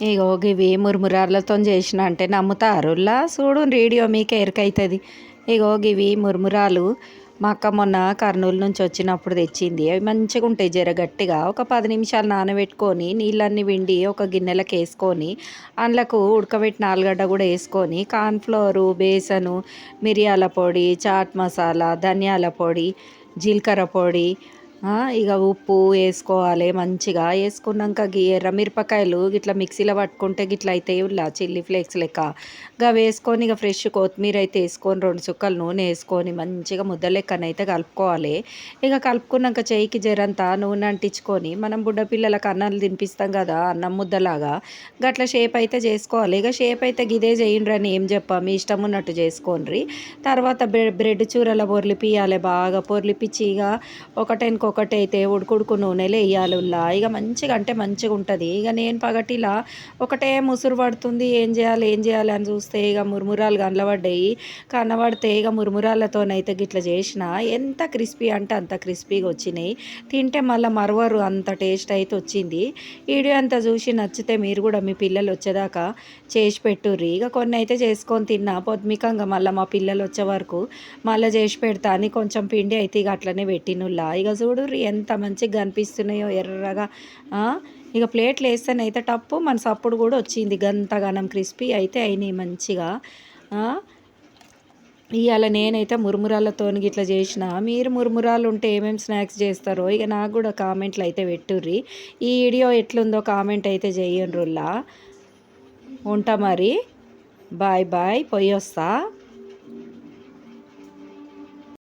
ఇగో గివి మురుమురాలతో చేసిన అంటే నమ్ముతారులా చూడు రేడియో మీకు ఎరకైతుంది. ఇగో గివి మురుమురాలు మా అక్క మొన్న కర్నూలు నుంచి వచ్చినప్పుడు తెచ్చింది. అవి మంచిగా ఉంటాయి జర గట్టిగా. ఒక పది నిమిషాలు నానబెట్టుకొని నీళ్ళన్నీ విండి ఒక గిన్నెలకు వేసుకొని అందులోకి ఉడకబెట్టిన ఆలుగడ్డ కూడా వేసుకొని కార్న్ఫ్లోరు బేసను మిరియాల పొడి చాట్ మసాలా ధనియాల పొడి జీలకర్ర పొడి ఇక ఉప్పు వేసుకోవాలి మంచిగా వేసుకున్నాక గీ ఎర్ర మిరపకాయలు ఇట్లా మిక్సీలో పట్టుకుంటే గిట్లా అయితే ఇలా చిల్లీ ఫ్లేక్స్ లెక్క. ఇక వేసుకొని ఇక ఫ్రెష్ కొత్తిమీర అయితే వేసుకొని రెండు చుక్కలు నూనె వేసుకొని మంచిగా ముద్ద లెక్కనైతే కలుపుకోవాలి. ఇక కలుపుకున్నాక చెయ్యికి జరంతా నూనె అంటించుకొని మనం బుడ్డ పిల్లలకు అన్నాలు తినిపిస్తాం కదా అన్నం ముద్దలాగా గట్ల షేప్ అయితే చేసుకోవాలి. ఇక షేప్ అయితే గిదే చేయండి అని ఏం చెప్పా మీ ఇష్టం ఉన్నట్టు చేసుకోండి తర్వాత బ్రెడ్ బ్రెడ్ చూరల పొర్లిపియాలి బాగా పొర్లిపిచ్చి ఇక ఒకటెనక ఒకటైతే ఉడుకుడుకు నూనెలో వేయాలి ఉల్లా ఇక మంచిగా అంటే మంచిగా ఉంటుంది. ఇక నేను పగటిలా ఒకటే ముసురు పడుతుంది. ఏం చేయాలి ఏం చేయాలి అని చూస్తే ఇక మురుమురాలు కనబడ్డాయి కనబడితే ఇక మురుమురాలతోనైతే గిట్లా చేసిన ఎంత క్రిస్పీ అంటే అంత క్రిస్పీగా వచ్చినాయి. తింటే మళ్ళీ మరవరు అంత టేస్ట్ అయితే వచ్చింది. వీడియో అంతా చూసి నచ్చితే మీరు కూడా మీ పిల్లలు వచ్చేదాకా చేసి పెట్టుర్రి. ఇక కొన్ని అయితే చేసుకొని తిన్నా. పొద్దుమికంగా మళ్ళీ మా పిల్లలు వచ్చే వరకు మళ్ళీ చేసి పెడతా అని కొంచెం పిండి అయితే ఇక అట్లనే పెట్టినుల్లా. ఇక చూడు ఎంత మంచిగా కనిపిస్తున్నాయో ఎర్రగా. ఇక ప్లేట్లు వేస్తేనైతే టప్పు. మన సప్పుడు కూడా వచ్చింది గంతగానం క్రిస్పీ అయితే అయినాయి మంచిగా. ఇవాళ నేనైతే మురుమురాలతో ఇట్లా చేసిన. మీరు మురుమురాలు ఉంటే ఏమేమి స్నాక్స్ చేస్తారో ఇక నాకు కూడా కామెంట్లు అయితే పెట్టుర్రి. ఈ వీడియో ఎట్లుందో కామెంట్ అయితే చెయ్యండ్రుల్లా ఉంటా మరి. Bye bye. పోయి వస్తా.